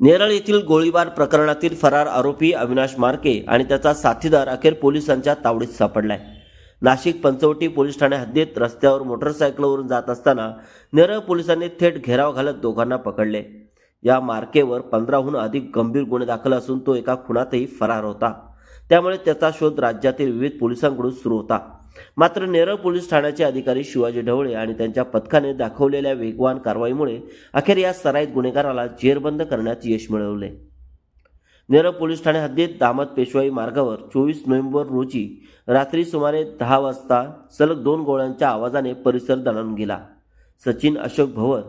नेरळ येथील गोळीबार प्रकरणातील फरार आरोपी अविनाश मार्के आणि त्याचा साथीदार अखेर पोलिसांच्या तावडीत सापडलाय. नाशिक पंचवटी पोलीस ठाणे हद्दीत रस्त्यावर मोटरसायकलवरून जात असताना नेरळ पोलिसांनी थेट घेराव घालत दोघांना पकडले. या मार्केवर पंधराहून अधिक गंभीर गुन्हे दाखल असून तो एका खुनातही फरार होता. त्यामुळे त्याचा शोध राज्यातील विविध पोलिसांकडून सुरू होता. मात्र नेरळ पोलीस ठाण्याचे अधिकारी शिवाजी ढवळे आणि त्यांच्या पथकाने दाखवलेल्या वेगवान कारवाईमुळे अखेर या सराईत गुन्हेगाराला जेरबंद करण्यात यश मिळवले. नेरळ पोलीस ठाणे हद्दीत दामत पेशवाई मार्गावर चोवीस नोव्हेंबर रोजी रात्री सुमारे दहा वाजता सलग दोन गोळ्यांच्या आवाजाने परिसर दणाणून गेला. सचिन अशोक भवर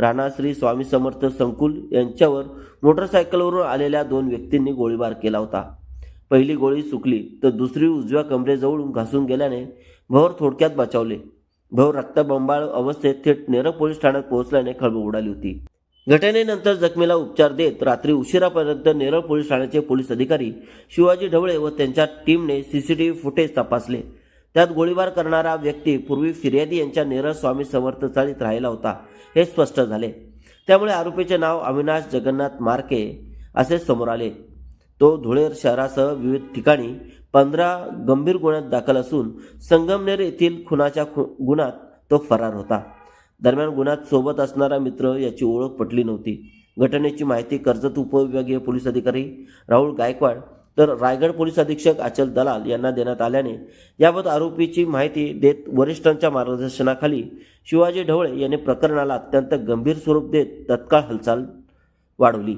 राणा श्री स्वामी समर्थ संकुल यांच्यावर मोटरसायकलवरून आलेल्या दोन व्यक्तींनी गोळीबार केला होता. पहिली गोळी चुकली तर दुसरी उजव्या कमरेजवळून घासून गेल्याने भवर थोडक्यात बचावले. भवर रक्तबंबाळ अवस्थेत थेट नेरळ पोलीस ठाण्यात पोहोचल्याने खळबळ उडाली होती. घटनेनंतर जखमीला उपचार देत रात्री उशिरापर्यंत नेरळ पोलीस ठाण्याचे पोलीस अधिकारी शिवाजी ढवळे व त्यांच्या टीमने सीसीटीव्ही फुटेज तपासले. त्यात गोळीबार करणारा व्यक्ती पूर्वी फिर्यादी यांच्या नेरळ स्वामी समर्थ चाळीत राहिला होता हे स्पष्ट झाले. त्यामुळे आरोपीचे नाव अविनाश जगन्नाथ मार्के असे समोर आले. तो धुळेर शहरासह विविध ठिकाणी पंधरा गंभीर गुन्ह्यात दाखल असून संगमनेर येथील खुनाच्या खु गुन्ह्यात तो फरार होता. दरम्यान गुन्ह्यात सोबत असणारा मित्र याची ओळख पटली नव्हती. घटनेची माहिती कर्जत उपविभागीय पोलीस अधिकारी राहुल गायकवाड तर रायगड पोलीस अधीक्षक अचल दलाल यांना देण्यात आल्याने याबाबत आरोपीची माहिती देत वरिष्ठांच्या मार्गदर्शनाखाली शिवाजी ढवळे यांनी प्रकरणाला अत्यंत गंभीर स्वरूप देत तत्काळ हालचाल वाढवली.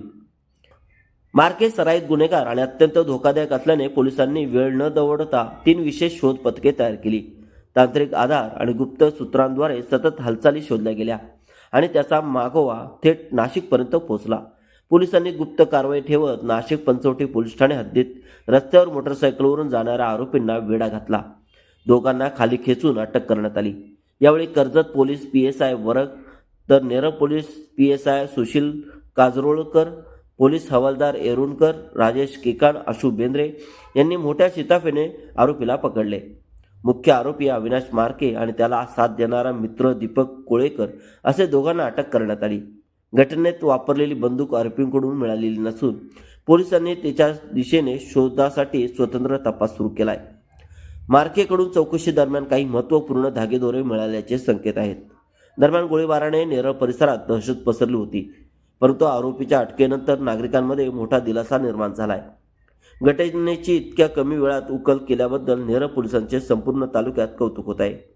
मार्के सराईत गुन्हेगार आणि अत्यंत धोकादायक असल्याने पोलिसांनी वेळ न दवडता तीन विशेष शोध पथके तयार केली. तांत्रिक आधार आणि गुप्त सूत्रांद्वारे सतत हालचाली शोधल्या गेल्या आणि त्याचा मागोवा थेट नाशिकपर्यंत पोहोचला. पोलिसांनी गुप्त कारवाई ठेवत नाशिक पंचवटी पोलीस ठाणे हद्दीत रस्त्यावर मोटरसायकलवरून जाणाऱ्या आरोपींना वेढा घातला. दोघांना खाली खेचून अटक करण्यात आली. यावेळी Karjat police P S I Varag तर Neral police P S I Sushil Kajrolkar police हवालदार एरुणकर राजेश केकाण आशू बेंद्रे यांनी मोठ्या शिताफीने आरोपीला पकडले. मुख्य आरोपी अविनाश मार्के आणि त्याला साथ देणारा मित्र दीपक कोळेकर असे दोघांना अटक करण्यात आली. घटनेत वापरलेली बंदूक आरोपींकडून मिळालेली नसून पोलिसांनी त्याच्या दिशेने शोधासाठी स्वतंत्र तपास सुरू केलाय. मार्केकडून चौकशी दरम्यान काही महत्त्वपूर्ण धागेदोरे मिळाल्याचे संकेत आहेत. दरम्यान गोळीबाराने नेरळ परिसरात दहशत पसरली होती. परंतु आरोपीच्या अटकेनंतर नागरिकांमध्ये मोठा दिलासा निर्माण झालाय. घटनेची इतक्या कमी वेळात उकल केल्याबद्दल नेरळ पोलिसांचे संपूर्ण तालुक्यात कौतुक होत आहे.